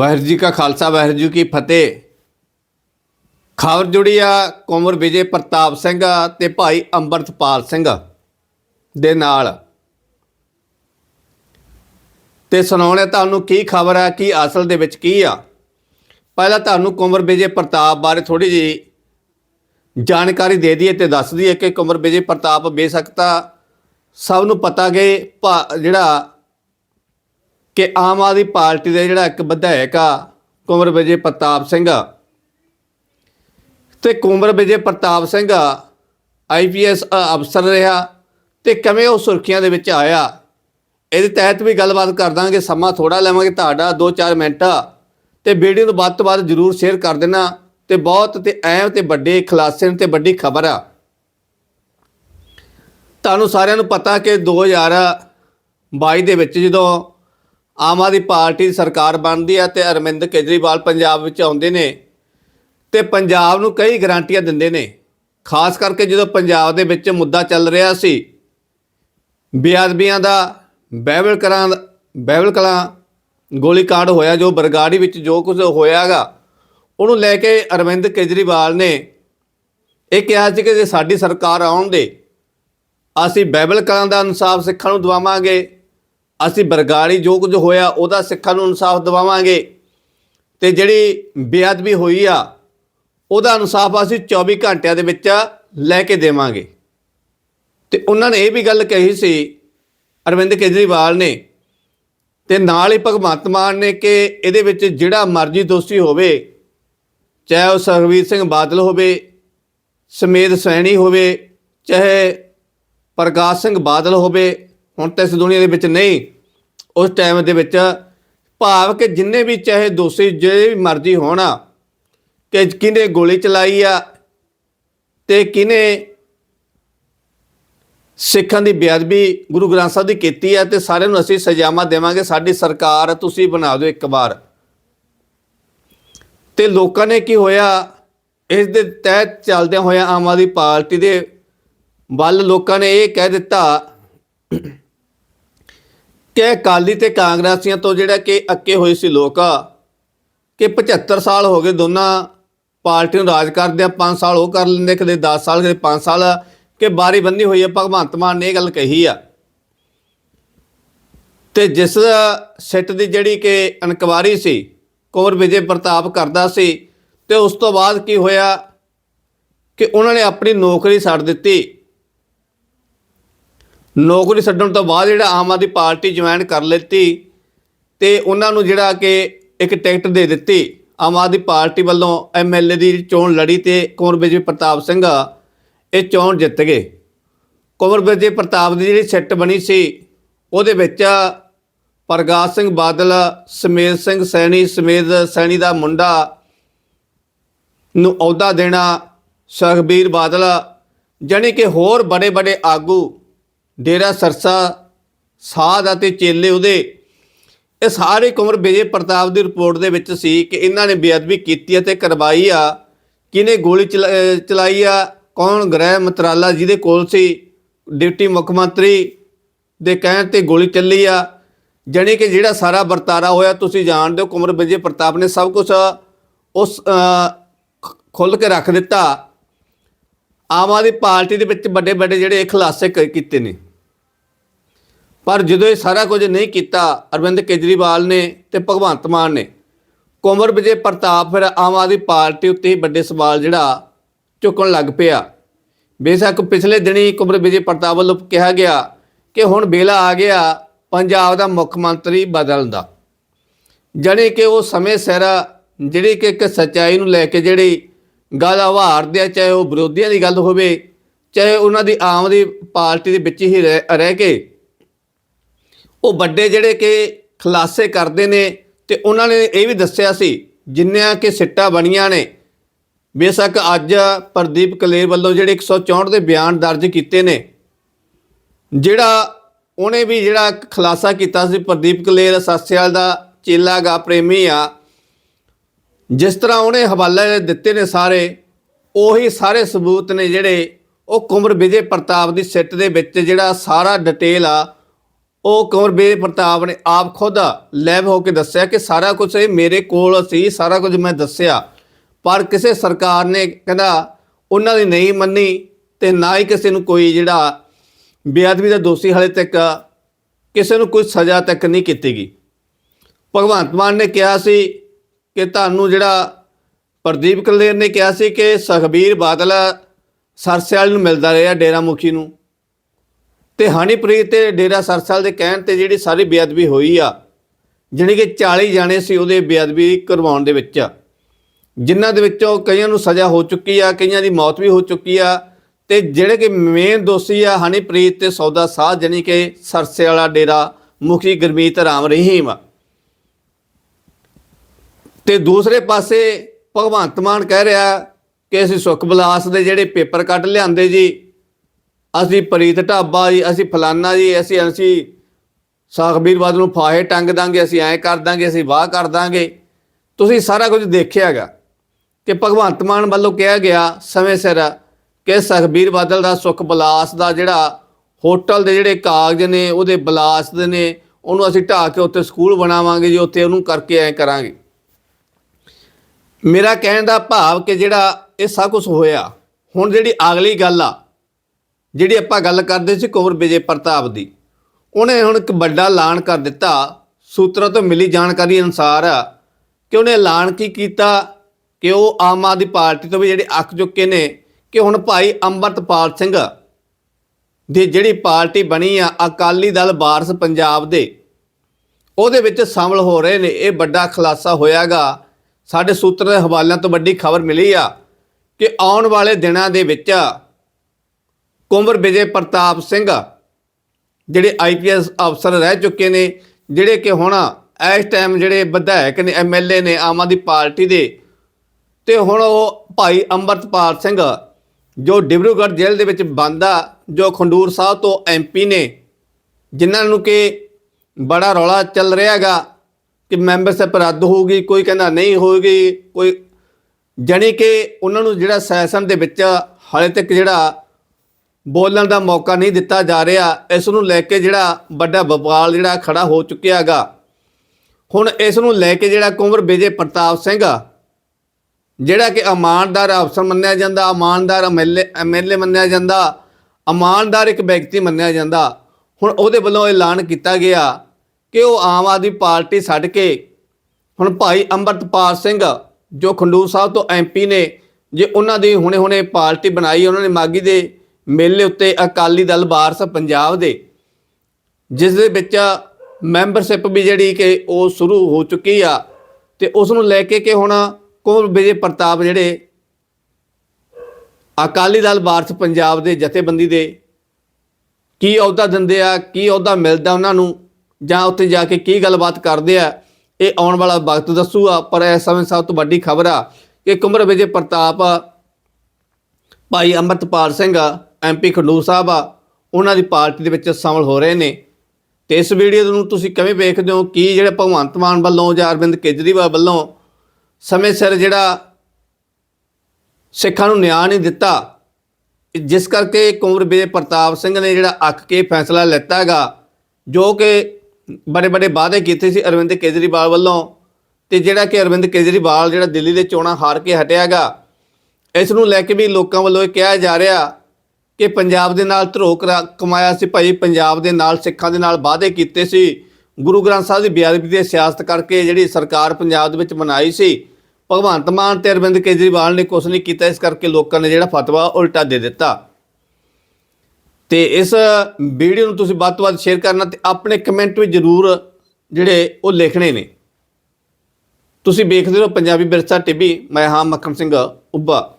ਵਾਹਿਗੁਰੂ ਜੀ ਕਾ ਖਾਲਸਾ, ਵਾਹਿਗੁਰੂ ਜੀ ਕੀ ਫਤਿਹ। ਖਬਰ ਜੁੜੀ ਆ ਕੁਮਰ ਵਿਜੇ ਪ੍ਰਤਾਪ ਸਿੰਘ ਤੇ ਭਾਈ ਅੰਮ੍ਰਿਤਪਾਲ ਸਿੰਘ ਦੇ ਨਾਲ। ਤੇ ਸੁਣਾਉਣੇ ਤੁਹਾਨੂੰ ਕੀ ਖਬਰ ਆ, ਕੀ ਅਸਲ ਦੇ ਵਿੱਚ ਕੀ ਆ? ਪਹਿਲਾਂ ਤੁਹਾਨੂੰ ਕੁਮਰ ਵਿਜੇ ਪ੍ਰਤਾਪ ਬਾਰੇ ਥੋੜੀ ਜੀ ਜਾਣਕਾਰੀ ਦੇ ਦਈਏ ਤੇ ਦੱਸ ਦਈਏ ਕਿ ਕੁਮਰ ਵਿਜੇ ਪ੍ਰਤਾਪ ਬੇਸਕਤਾ ਸਭ ਨੂੰ ਪਤਾ ਕਿ ਭਾ- ਜਿਹੜਾ ਕਿ ਆਮ ਆਦਮੀ ਪਾਰਟੀ ਦੇ ਜਿਹੜਾ ਇੱਕ ਵਿਧਾਇਕ ਆ ਕੁਮਰ ਵਿਜੇ ਪ੍ਰਤਾਪ ਸਿੰਘ। ਤੇ ਕੁਮਰ ਵਿਜੇ ਪ੍ਰਤਾਪ ਸਿੰਘ ਆਈਪੀਐਸ ਅਫਸਰ ਰਿਹਾ ਤੇ ਕਿਵੇਂ ਉਹ ਸੁਰਖੀਆਂ ਦੇ ਵਿੱਚ ਆਇਆ, ਇਹਦੇ ਤਹਿਤ ਵੀ ਗੱਲਬਾਤ ਕਰ ਦਾਂਗੇ, ਸਮਾਂ ਥੋੜਾ ਲਵਾਂਗੇ, ਤੁਹਾਡਾ 2-4 ਮਿੰਟ। ਤੇ ਵੀਡੀਓ ਨੂੰ ਵੱਧ ਤੋਂ ਵੱਧ ਜਰੂਰ ਸ਼ੇਅਰ ਕਰ ਦੇਣਾ, ਤੇ ਬਹੁਤ ਤੇ ਅਹਿਮ ਤੇ ਵੱਡੇ ਖੁਲਾਸੇ ਨੇ ਤੇ ਵੱਡੀ ਖਬਰ ਆ। ਤੁਹਾਨੂੰ ਸਾਰਿਆਂ ਨੂੰ ਪਤਾ ਕਿ 2022 ਦੇ ਵਿੱਚ ਜਦੋਂ ਆਮ ਆਦਮੀ ਪਾਰਟੀ ਦੀ ਸਰਕਾਰ ਬਣਦੀ ਹੈ ਤੇ ਅਰਵਿੰਦ ਕੇਜਰੀਵਾਲ ਪੰਜਾਬ ਵਿੱਚ ਆਉਂਦੇ ਨੇ ਤੇ ਪੰਜਾਬ ਨੂੰ ਕਈ ਗਾਰੰਟੀਆਂ ਦਿੰਦੇ ਨੇ। ਖਾਸ ਕਰਕੇ ਜਦੋਂ ਪੰਜਾਬ ਦੇ ਵਿੱਚ ਮੁੱਦਾ ਚੱਲ ਰਿਹਾ ਸੀ, ਬੇਅਦਬੀਆਂ ਦਾ ਬਹਿਬਲ ਕਲਾਂ ਬਹਿਬਲ ਕਲਾਂ ਗੋਲੀਕਾਂਡ ਹੋਇਆ, ਜੋ ਬਰਗਾੜੀ ਵਿੱਚ ਜੋ ਕੁਝ ਹੋਇਆਗਾ, ਉਹਨੂੰ ਲੈ ਕੇ ਅਰਵਿੰਦ ਕੇਜਰੀਵਾਲ ਨੇ ਇਹ ਕਿਹਾ ਸੀ ਕਿ ਜੇ ਸਾਡੀ ਸਰਕਾਰ ਆਉਣ ਦੇ, ਅਸੀਂ ਬਾਈਬਲ ਕਲਾਂ ਦਾ ਇਨਸਾਫ ਸਿੱਖਾਂ ਨੂੰ ਦਵਾਵਾਂਗੇ। ਅਸੀਂ ਬਰਗਾੜੀ ਜੋ ਕੁਝ ਹੋਇਆ, ਉਹਦਾ ਸਿੱਖਾਂ ਨੂੰ ਇਨਸਾਫ ਦਿਵਾਵਾਂਗੇ। ਤੇ ਜਿਹੜੀ ਬੇਅਦਬੀ ਹੋਈ ਆ, ਉਹਦਾ ਇਨਸਾਫ ਅਸੀਂ 24 ਘੰਟਿਆਂ ਦੇ ਵਿੱਚ ਲੈ ਕੇ ਦੇਵਾਂਗੇ। ਤੇ ਉਹਨਾਂ ਨੇ ਇਹ ਵੀ ਗੱਲ ਕਹੀ ਸੀ, ਅਰਵਿੰਦ ਕੇਜਰੀਵਾਲ ਨੇ, ਤੇ ਨਾਲ ਹੀ ਭਗਵੰਤ ਮਾਨ ਨੇ ਕਿ ਇਹਦੇ ਵਿੱਚ ਜਿਹੜਾ ਮਰਜ਼ੀ ਦੋਸ਼ੀ ਹੋਵੇ, ਚਾਹੇ ਉਹ ਸਰਵੀਰ ਸਿੰਘ ਬਾਦਲ ਹੋਵੇ, ਸਮੇਤ ਸੈਣੀ ਹੋਵੇ, ਚਾਹੇ ਪ੍ਰਕਾਸ਼ ਸਿੰਘ ਬਾਦਲ ਹੋਵੇ ਹੁਣ ਤਾਂ ਇਸ ਦੁਨੀਆ ਦੇ ਵਿੱਚ ਨਹੀਂ। ਉਸ ਟਾਈਮ ਦੇ ਵਿੱਚ ਭਾਵ ਕਿ ਜਿੰਨੇ ਵੀ ਚਾਹੇ ਦੋਸ਼ੀ ਜਿਹੜੇ ਵੀ ਮਰਜ਼ੀ ਹੋਣ, ਕਿ ਕਿਹਨੇ ਗੋਲੀ ਚਲਾਈ ਆ ਤੇ ਕਿਹਨੇ ਸਿੱਖਾਂ ਦੀ ਬੇਅਦਬੀ ਗੁਰੂ ਗ੍ਰੰਥ ਸਾਹਿਬ ਦੀ ਕੀਤੀ ਹੈ ਤੇ ਸਾਰਿਆਂ ਨੂੰ ਅਸੀਂ ਸਜ਼ਾਵਾਂ ਦੇਵਾਂਗੇ, ਸਾਡੀ ਸਰਕਾਰ ਤੁਸੀਂ ਬਣਾ ਦਿਓ ਇੱਕ ਵਾਰ। ਤੇ ਲੋਕਾਂ ਨੇ ਕੀ ਹੋਇਆ, ਇਸ ਦੇ ਤਹਿਤ ਚੱਲਦਿਆਂ ਹੋਇਆ ਆਮ ਆਦਮੀ ਪਾਰਟੀ ਦੇ ਵੱਲ ਲੋਕਾਂ ਨੇ ਇਹ ਕਹਿ ਦਿੱਤਾ ਕਿ ਅਕਾਲੀ ਤੇ ਕਾਂਗਰਸੀਆਂ ਤੋਂ ਜਿਹੜਾ ਕਿ ਅੱਕੇ ਹੋਏ ਸੀ ਲੋਕ ਕਿ 75 ਸਾਲ ਹੋ ਗਏ ਦੋਨਾਂ ਪਾਰਟੀਆਂ ਨੂੰ ਰਾਜ ਕਰਦੇ ਆ 5 ਸਾਲ ਉਹ ਕਰ ਲੈਂਦੇ, ਕਦੇ 10 ਸਾਲ, ਕਦੇ 5 ਸਾਲ, ਕਿ ਬਾਰੀ ਬੰਨੀ ਹੋਈ ਹੈ ਭਗਵੰਤ ਮਾਨ ਨੇ ਇਹ ਗੱਲ ਕਹੀ ਆ। ਤੇ ਜਿਸ ਸਿੱਟ ਦੀ ਜਿਹੜੀ ਕਿ ਇਨਕੁਆਰੀ ਸੀ, ਕੌਰ ਵਿਜੇ ਪ੍ਰਤਾਪ ਕਰਦਾ ਸੀ, ਤੇ ਉਸ ਤੋਂ ਬਾਅਦ ਕੀ ਹੋਇਆ, ਕਿ ਉਹਨਾਂ ਨੇ ਆਪਣੀ ਨੌਕਰੀ ਛੱਡ ਦਿੱਤੀ। ਨੌਕਰੀ ਛੱਡਣ ਤੋਂ ਬਾਅਦ ਜਿਹੜਾ ਆਮ ਆਦਮੀ ਪਾਰਟੀ ਜੁਆਇਨ ਕਰ ਲੈਤੀ ਤੇ ਉਹਨਾਂ ਨੂੰ ਜਿਹੜਾ ਕਿ ਇੱਕ ਟਿਕਟ ਦੇ ਦਿੱਤੀ। ਆਮ ਆਦਮੀ ਪਾਰਟੀ ਵੱਲੋਂ ਐਮਐਲਏ ਦੀ ਚੋਣ ਲੜੀ ਤੇ ਕੁੰਵਰ ਵਿਜੇ ਪ੍ਰਤਾਪ ਸਿੰਘ ਇਹ ਚੋਣ ਜਿੱਤ ਗਏ। ਕੁੰਵਰ ਵਿਜੇ ਪ੍ਰਤਾਪ ਦੀ ਜਿਹੜੀ ਸਿੱਟ ਬਣੀ ਸੀ, ਉਹਦੇ ਵਿੱਚ ਪ੍ਰਗਾਸ ਸਿੰਘ ਬਾਦਲ ਸਮੇਤ ਸਿੰਘ ਸੈਣੀ ਸਮੇਤ ਸੈਣੀ ਦਾ ਮੁੰਡਾ ਨੂੰ ਅਹੁਦਾ ਦੇਣਾ, ਸੁਖਬੀਰ ਬਾਦਲ, ਜਾਣੀ ਕਿ ਹੋਰ ਬੜੇ ਬੜੇ ਆਗੂ ਡੇਰਾ ਸਰਸਾ ਸਾਧ ਅਤੇ ਚੇਲੇ ਉਹਦੇ। ਇਹ ਸਾਰੇ ਕੁਮਰ ਵਿਜੇ ਪ੍ਰਤਾਪ ਦੀ ਰਿਪੋਰਟ ਦੇ ਵਿੱਚ ਸੀ ਕਿ ਇਹਨਾਂ ਨੇ ਬੇਅਦਬੀ ਕੀਤੀ ਅਤੇ ਕਰਵਾਈ ਆ। ਕਿਹਨੇ ਗੋਲੀ ਚਲਾ- ਚਲਾਈ ਆ? ਕੌਣ? ਗ੍ਰਹਿ ਮੰਤਰਾਲਾ ਜਿਹਦੇ ਕੋਲ ਸੀ। ਡਿਪਟੀ ਮੁੱਖ ਮੰਤਰੀ ਦੇ ਕਹਿਣ ਤੇ ਗੋਲੀ ਚੱਲੀ ਆ। ਜਾਣੀ ਕਿ ਜਿਹੜਾ ਸਾਰਾ ਵਰਤਾਰਾ ਹੋਇਆ ਤੁਸੀਂ ਜਾਣਦੇ ਹੋ ਕੁਮਰ ਵਿਜੇ ਪ੍ਰਤਾਪ ਨੇ ਸਭ ਕੁਝ ਉਸ ਅਹ, ਖੁੱਲ੍ਹ ਕੇ ਰੱਖ ਦਿੱਤਾ। ਆਮ ਆਦਮੀ ਪਾਰਟੀ ਦੇ ਵਿੱਚ ਵੱਡੇ ਵੱਡੇ ਜਿਹੜੇ ਇਹ ਖੁਲਾਸੇ ਕੀਤੇ ਨੇ। ਪਰ ਜਦੋਂ ਇਹ ਸਾਰਾ ਕੁਝ ਨਹੀਂ ਕੀਤਾ, ਅਰਵਿੰਦ ਕੇਜਰੀਵਾਲ ਨੇ ਤੇ ਭਗਵੰਤ ਮਾਨ ਨੇ ਕੁਮਰ ਵਿਜੇ ਪ੍ਰਤਾਪ ਫਿਰ ਆਮ ਆਦਮੀ ਪਾਰਟੀ ਉੱਤੇ ਹੀ ਵੱਡੇ ਸਵਾਲ ਜਿਹੜਾ ਚੁੱਕਣ ਲੱਗ ਪਿਆ। ਬੇਸ਼ੱਕ ਪਿਛਲੇ ਦਿਨੀ ਕੁਮਰ ਵਿਜੇ ਪ੍ਰਤਾਪ ਵੱਲੋਂ ਕਿਹਾ ਗਿਆ ਕਿ ਹੁਣ ਵੇਲਾ ਆ ਗਿਆ ਪੰਜਾਬ ਦਾ ਮੁੱਖ ਮੰਤਰੀ ਬਦਲਣ ਦਾ। ਜਾਣੀ ਕਿ ਉਹ ਸਮੇਂ ਸਿਰ ਜਿਹੜੀ ਕਿ ਇੱਕ ਸੱਚਾਈ ਨੂੰ ਲੈ ਕੇ ਜਿਹੜੀ ਗੱਲ ਆਵਾਰਦੇ ਆ ਚਾਹੇ ਉਹ ਵਿਰੋਧੀਆਂ ਦੀ ਗੱਲ ਹੋਵੇ, ਚਾਹੇ ਉਹਨਾਂ ਦੀ ਆਮ ਦੀ ਪਾਰਟੀ ਦੇ ਵਿੱਚ ਹੀ ਰਹਿ ਰਹਿ ਕੇ ਉਹ ਵੱਡੇ ਜਿਹੜੇ ਕਿ ਖੁਲਾਸੇ ਕਰਦੇ ਨੇ ਤੇ ਉਹਨਾਂ ਨੇ ਇਹ ਵੀ ਦੱਸਿਆ ਸੀ, ਜਿੰਨਿਆਂ ਕਿ ਸਿੱਟਾ ਬਣੀਆਂ ਨੇ। ਬੇਸ਼ੱਕ ਅੱਜ ਪ੍ਰਦੀਪ ਕਲੇਰ ਵੱਲੋਂ ਜਿਹੜੇ 164 ਦੇ ਬਿਆਨ ਦਰਜ ਕੀਤੇ ਨੇ, ਜਿਹੜਾ ਉਹਨੇ ਵੀ ਜਿਹੜਾ ਖੁਲਾਸਾ ਕੀਤਾ ਸੀ ਪ੍ਰਦੀਪ ਕਲੇਰ ਸੱਸਿਆਲ ਦਾ ਚੇਲਾ ਗਾ ਪ੍ਰੇਮੀ ਆ, ਜਿਸ ਤਰ੍ਹਾਂ ਉਹਨੇ ਹਵਾਲੇ ਦਿੱਤੇ ਨੇ ਸਾਰੇ, ਉਹੀ ਸਾਰੇ ਸਬੂਤ ਨੇ ਜਿਹੜੇ ਉਹ ਕੁਮਰ ਵਿਜੇ ਪ੍ਰਤਾਪ ਦੀ ਸਿੱਟ ਦੇ ਵਿੱਚ ਜਿਹੜਾ ਸਾਰਾ ਡਿਟੇਲ ਆ ਉਹ ਕੌਰ ਬੇਜ ਪ੍ਰਤਾਪ ਨੇ ਆਪ ਖੁਦ ਲੈਬ ਹੋ ਕੇ ਦੱਸਿਆ ਕਿ ਸਾਰਾ ਕੁਝ ਇਹ ਮੇਰੇ ਕੋਲ ਸੀ, ਸਾਰਾ ਕੁਝ ਮੈਂ ਦੱਸਿਆ। ਪਰ ਕਿਸੇ ਸਰਕਾਰ ਨੇ ਕਹਿੰਦਾ, ਉਹਨਾਂ ਦੀ ਨਹੀਂ ਮੰਨੀ ਤੇ ਨਾ ਹੀ ਕਿਸੇ ਨੂੰ ਕੋਈ ਜਿਹੜਾ ਬੇਅਦਬੀ ਦਾ ਦੋਸ਼ੀ ਹਾਲੇ ਤੱਕ ਕਿਸੇ ਨੂੰ ਕੋਈ ਸਜ਼ਾ ਤੱਕ ਨਹੀਂ ਕੀਤੀ ਗਈ। ਭਗਵੰਤ ਮਾਨ ਨੇ ਕਿਹਾ ਸੀ ਕਿ ਤੁਹਾਨੂੰ ਜਿਹੜਾ ਪ੍ਰਦੀਪ ਕਲੇਰ ਨੇ ਕਿਹਾ ਸੀ ਕਿ ਸੁਖਬੀਰ ਬਾਦਲ ਸਰਸੇ ਵਾਲੇ ਨੂੰ ਮਿਲਦਾ ਰਿਹਾ ਡੇਰਾ ਮੁਖੀ ਨੂੰ। ਤੇ ਹਨੀਪ੍ਰੀਤ ਤੇ ਡੇਰਾ ਸਰਸਲ ਦੇ ਕਹਿਣ ਤੇ ਜਿਹੜੀ ਸਾਰੀ ਬੇਅਦਬੀ ਹੋਈ ਆ, ਜਾਣੀ ਕਿ 40 ਜਾਣੇ ਸੀ ਉਹਦੇ ਬੇਅਦਬੀ ਕਰਵਾਉਣ ਦੇ ਵਿੱਚ। ਜਿਨ੍ਹਾਂ ਦੇ ਵਿੱਚੋਂ ਕਈਆਂ ਨੂੰ ਸਜ਼ਾ ਹੋ ਚੁੱਕੀ ਆ, ਕਈਆਂ ਦੀ ਮੌਤ ਵੀ ਹੋ ਚੁੱਕੀ ਆ ਤੇ ਜਿਹੜੇ ਕਿ ਮੇਨ ਦੋਸ਼ੀ ਆ, ਹਨੀਪ੍ਰੀਤ ਤੇ ਸੌਦਾ ਸਾਧ, ਜਾਣੀ ਕਿ ਸਰਸੇ ਵਾਲਾ ਡੇਰਾ ਮੁਖੀ ਗੁਰਮੀਤ ਰਾਮ ਰਹੀਮ। ਆ ਤੇ ਦੂਸਰੇ ਪਾਸੇ ਭਗਵੰਤ ਮਾਨ ਕਹਿ ਰਿਹਾ ਕਿ ਅਸੀਂ ਸੁਖ ਬਲਾਸ ਦੇ ਜਿਹੜੇ ਪੇਪਰ ਕੱਢ ਲਿਆਂਦੇ ਜੀ ਅਸੀਂ ਪ੍ਰੀਤ ਢਾਬਾ ਜੀ, ਅਸੀਂ ਫਲਾਨਾ ਜੀ, ਅਸੀਂ ਅਸੀਂ ਸਾਖਬੀਰ ਬਾਦਲ ਨੂੰ ਫਾਹੇ ਟੰਗ ਦਾਂਗੇ, ਅਸੀਂ ਐਂ ਕਰ ਦਾਂਗੇ, ਅਸੀਂ ਵਾਹ ਕਰ ਦਾਂਗੇ। ਤੁਸੀਂ ਸਾਰਾ ਕੁਝ ਦੇਖਿਆਗਾ ਕਿ ਭਗਵੰਤ ਮਾਨ ਵੱਲੋਂ ਕਿਹਾ ਗਿਆ ਸਮੇਂ ਸਿਰ ਕਿ ਸੁਖਬੀਰ ਬਾਦਲ ਦਾ ਸੁਖ ਬਲਾਸ ਦਾ ਜਿਹੜਾ ਹੋਟਲ ਦੇ ਜਿਹੜੇ ਕਾਗਜ਼ ਨੇ, ਉਹਦੇ ਬਲਾਸ ਦੇ ਨੇ, ਉਹਨੂੰ ਅਸੀਂ ਢਾਹ ਕੇ ਉੱਥੇ ਸਕੂਲ ਬਣਾਵਾਂਗੇ ਜੀ, ਉੱਥੇ ਉਹਨੂੰ ਕਰਕੇ ਐਂ ਕਰਾਂਗੇ। ਮੇਰਾ ਕਹਿਣ ਦਾ ਭਾਵ ਕਿ ਜਿਹੜਾ ਇਹ ਸਭ ਕੁਝ ਹੋਇਆ, ਹੁਣ ਜਿਹੜੀ ਅਗਲੀ ਗੱਲ ਆ ਜਿਹੜੀ ਆਪਾਂ ਗੱਲ ਕਰਦੇ ਸੀ ਕੁੰਵਰ ਵਿਜੇ ਪ੍ਰਤਾਪ ਦੀ, ਉਹਨੇ ਹੁਣ ਇੱਕ ਵੱਡਾ ਐਲਾਨ ਕਰ ਦਿੱਤਾ, ਸੂਤਰਾਂ ਤੋਂ ਮਿਲੀ ਜਾਣਕਾਰੀ ਅਨੁਸਾਰ ਕਿ ਉਹਨੇ ਐਲਾਨ ਕੀ ਕੀਤਾ, ਕਿ ਉਹ ਆਮ ਆਦਮੀ ਪਾਰਟੀ ਤੋਂ ਵੀ ਜਿਹੜੇ ਅੱਕ ਚੁੱਕੇ ਨੇ, ਕਿ ਹੁਣ ਭਾਈ ਅੰਮ੍ਰਿਤਪਾਲ ਸਿੰਘ ਦੀ ਜਿਹੜੀ ਪਾਰਟੀ ਬਣੀ ਆ, ਅਕਾਲੀ ਦਲ ਵਾਰਸ ਪੰਜਾਬ ਦੇ, ਉਹਦੇ ਵਿੱਚ ਸ਼ਾਮਲ ਹੋ ਰਹੇ ਨੇ। ਇਹ ਵੱਡਾ ਖੁਲਾਸਾ ਹੋਇਆਗਾ। ਸਾਡੇ ਸੂਤਰ ਦੇ ਹਵਾਲਿਆਂ ਤੋਂ ਵੱਡੀ ਖਬਰ ਮਿਲੀ ਆ ਕਿ ਆਉਣ ਵਾਲੇ ਦਿਨਾਂ ਦੇ ਵਿੱਚ ਕੁੰਵਰ ਵਿਜੇ ਪ੍ਰਤਾਪ ਸਿੰਘ ਜਿਹੜੇ ਆਈਪੀਐਸ ਅਫਸਰ ਰਹਿ ਚੁੱਕੇ ਨੇ, ਜਿਹੜੇ ਕਿ ਹੁਣ ਇਸ ਟਾਈਮ ਜਿਹੜੇ ਵਿਧਾਇਕ ਨੇ ਐਮਐਲਏ ਨੇ, ਆਮ ਆਦਮੀ ਪਾਰਟੀ ਦੇ ਤੇ ਹੁਣ ਉਹ ਭਾਈ ਅੰਮ੍ਰਿਤਪਾਲ ਸਿੰਘ ਜੋ ਡਿਬਰੂਗੜ੍ਹ ਜੇਲ੍ਹ ਦੇ ਵਿੱਚ ਬੰਦਾ ਜੋ ਖੰਡੂਰ ਸਾਹਿਬ ਤੋਂ ਐਮਪੀ ਨੇ, ਜਿਨ੍ਹਾਂ ਨੂੰ ਕਿ ਬੜਾ ਰੌਲਾ ਚੱਲ ਰਿਹਾਗਾ ਕਿ ਮੈਂਬਰਸ਼ਿਪ ਰੱਦ ਹੋਊਗੀ, ਕੋਈ ਕਹਿੰਦਾ ਨਹੀਂ ਹੋਊਗੀ, ਕੋਈ ਜਾਣੀ ਕਿ ਉਹਨਾਂ ਨੂੰ ਜਿਹੜਾ ਸੈਸ਼ਨ ਦੇ ਵਿੱਚ ਹਾਲੇ ਤੱਕ ਜਿਹੜਾ ਬੋਲਣ ਦਾ ਮੌਕਾ ਨਹੀਂ ਦਿੱਤਾ ਜਾ ਰਿਹਾ। ਇਸ ਨੂੰ ਲੈ ਕੇ ਜਿਹੜਾ ਵੱਡਾ ਵਪਾਲ ਜਿਹੜਾ ਖੜਾ ਹੋ ਚੁੱਕਿਆ ਹੈਗਾ। ਹੁਣ ਇਸ ਨੂੰ ਲੈ ਕੇ ਜਿਹੜਾ ਕੁੰਵਰ ਵਿਜੇ ਪ੍ਰਤਾਪ ਸਿੰਘ, ਜਿਹੜਾ ਕਿ ਇਮਾਨਦਾਰ ਅਫਸਰ ਮੰਨਿਆ ਜਾਂਦਾ, ਇਮਾਨਦਾਰ ਐਮਐਲਏ ਐਮਐਲਏ ਮੰਨਿਆ ਜਾਂਦਾ, ਇਮਾਨਦਾਰ ਇੱਕ ਵਿਅਕਤੀ ਮੰਨਿਆ ਜਾਂਦਾ। ਹੁਣ ਉਹਦੇ ਵੱਲੋਂ ਐਲਾਨ ਕੀਤਾ ਗਿਆ ਕਿ ਉਹ ਆਮ ਆਦਮੀ ਪਾਰਟੀ ਛੱਡ ਕੇ ਹੁਣ ਭਾਈ ਅੰਮ੍ਰਿਤਪਾਲ ਸਿੰਘ, ਜੋ ਖੰਡੂਰ ਸਾਹਿਬ ਤੋਂ ਐਮਪੀ ਨੇ, ਜੇ ਉਹਨਾਂ ਦੀ ਹੁਣੇ-ਹੁਣੇ ਪਾਰਟੀ ਬਣਾਈ, ਉਹਨਾਂ ਨੇ ਮਾਗੀ ਦੇ ਮੇਲੇ ਉੱਤੇ ਅਕਾਲੀ ਦਲ ਵਾਰਸ ਪੰਜਾਬ ਦੇ, ਜਿਸ ਦੇ ਵਿੱਚ ਮੈਂਬਰਸ਼ਿਪ ਵੀ ਜਿਹੜੀ ਕਿ ਉਹ ਸ਼ੁਰੂ ਹੋ ਚੁੱਕੀ ਆ ਤੇ ਉਸ ਨੂੰ ਲੈ ਕੇ ਕਿ ਹੁਣ ਕੁੰਵਰ ਵਿਜੇ ਪ੍ਰਤਾਪ ਜਿਹੜੇ ਅਕਾਲੀ ਦਲ ਵਾਰਸ ਪੰਜਾਬ ਦੇ ਜਥੇਬੰਦੀ ਦੇ, ਕੀ ਅਹੁਦਾ ਦਿੰਦੇ ਆ, ਕੀ ਅਹੁਦਾ ਮਿਲਦਾ ਉਹਨਾਂ ਨੂੰ, ਜਾਂ ਉੱਥੇ ਜਾ ਕੇ ਕੀ ਗੱਲਬਾਤ ਕਰਦੇ ਆ, ਇਹ ਆਉਣ ਵਾਲਾ ਵਕਤ ਦੱਸੂਗਾ, ਪਰ ਇਸ ਸਮੇਂ ਸਭ ਤੋਂ ਵੱਡੀ ਖਬਰ ਆ ਕਿ ਕੁੰਵਰ ਵਿਜੇ ਪ੍ਰਤਾਪ ਭਾਈ ਅੰਮ੍ਰਿਤਪਾਲ ਸਿੰਘ ਐਮਪੀ ਖੰਡੂਰ ਸਾਹਿਬ ਆ, ਉਹਨਾਂ ਦੀ ਪਾਰਟੀ ਦੇ ਵਿੱਚ ਸ਼ਾਮਲ ਹੋ ਰਹੇ ਨੇ। ਤੇ ਇਸ ਵੀਡੀਓ ਨੂੰ ਤੁਸੀਂ ਕਿਵੇਂ ਵੇਖਦੇ ਹੋ? ਕੀ ਜਿਹੜੇ ਭਗਵੰਤ ਮਾਨ ਵੱਲੋਂ ਜਾਂ ਅਰਵਿੰਦ ਕੇਜਰੀਵਾਲ ਵੱਲੋਂ ਸਮੇਂ ਸਿਰ ਜਿਹੜਾ ਸਿੱਖਾਂ ਨੂੰ ਨਿਆਂ ਨਹੀਂ ਦਿੱਤਾ, ਜਿਸ ਕਰਕੇ ਕੁੰਵਰ ਵਿਜੇ ਪ੍ਰਤਾਪ ਸਿੰਘ ਨੇ ਜਿਹੜਾ ਅੱਕ ਕੇ ਫੈਸਲਾ ਲੈਤਾ ਹੈਗਾ, ਜੋ ਕਿ ਬੜੇ ਬੜੇ ਵਾਅਦੇ ਕੀਤੇ ਸੀ ਅਰਵਿੰਦ ਕੇਜਰੀਵਾਲ ਵੱਲੋਂ, ਤੇ ਜਿਹੜਾ ਕਿ ਅਰਵਿੰਦ ਕੇਜਰੀਵਾਲ ਜਿਹੜਾ ਦਿੱਲੀ ਦੇ ਚੋਣਾਂ ਹਾਰ ਕੇ ਹਟਿਆਗਾ ਇਸ ਨੂੰ ਲੈ ਕੇ ਵੀ ਲੋਕਾਂ ਵੱਲੋਂ ਇਹ ਕਿਹਾ ਜਾ ਰਿਹਾ ਕਿ ਪੰਜਾਬ ਦੇ ਨਾਲ ਧਰੋ ਕਰਾ- ਕਮਾਇਆ ਸੀ, ਭਾਈ ਪੰਜਾਬ ਦੇ ਨਾਲ, ਸਿੱਖਾਂ ਦੇ ਨਾਲ ਵਾਅਦੇ ਕੀਤੇ ਸੀ। ਗੁਰੂ ਗ੍ਰੰਥ ਸਾਹਿਬ ਦੀ ਬੇਅਦਬੀ ਦੀ ਸਿਆਸਤ ਕਰਕੇ ਜਿਹੜੀ ਸਰਕਾਰ ਪੰਜਾਬ ਦੇ ਵਿੱਚ ਬਣਾਈ ਸੀ, ਭਗਵੰਤ ਮਾਨ ਤੇ ਅਰਵਿੰਦ ਕੇਜਰੀਵਾਲ ਨੇ ਕੁਛ ਨਹੀਂ ਕੀਤਾ, ਇਸ ਕਰਕੇ ਲੋਕਾਂ ਨੇ ਜਿਹੜਾ ਫਤਵਾ ਉਲਟਾ ਦੇ ਦਿੱਤਾ। ਤੇ ਇਸ ਵੀਡੀਓ ਨੂੰ ਤੁਸੀਂ ਵੱਧ ਤੋਂ ਵੱਧ ਸ਼ੇਅਰ ਕਰਨਾ ਤੇ ਆਪਣੇ ਕਮੈਂਟ ਵੀ ਜ਼ਰੂਰ ਜਿਹੜੇ ਉਹ ਲਿਖਣੇ ਨੇ। ਤੁਸੀਂ ਵੇਖਦੇ ਰਹੋ ਪੰਜਾਬੀ ਵਿਰਸਾ ਟੀਵੀ, ਮੈਂ ਹਾਂ ਮੱਖਣ ਸਿੰਘ ਉੱਬਾ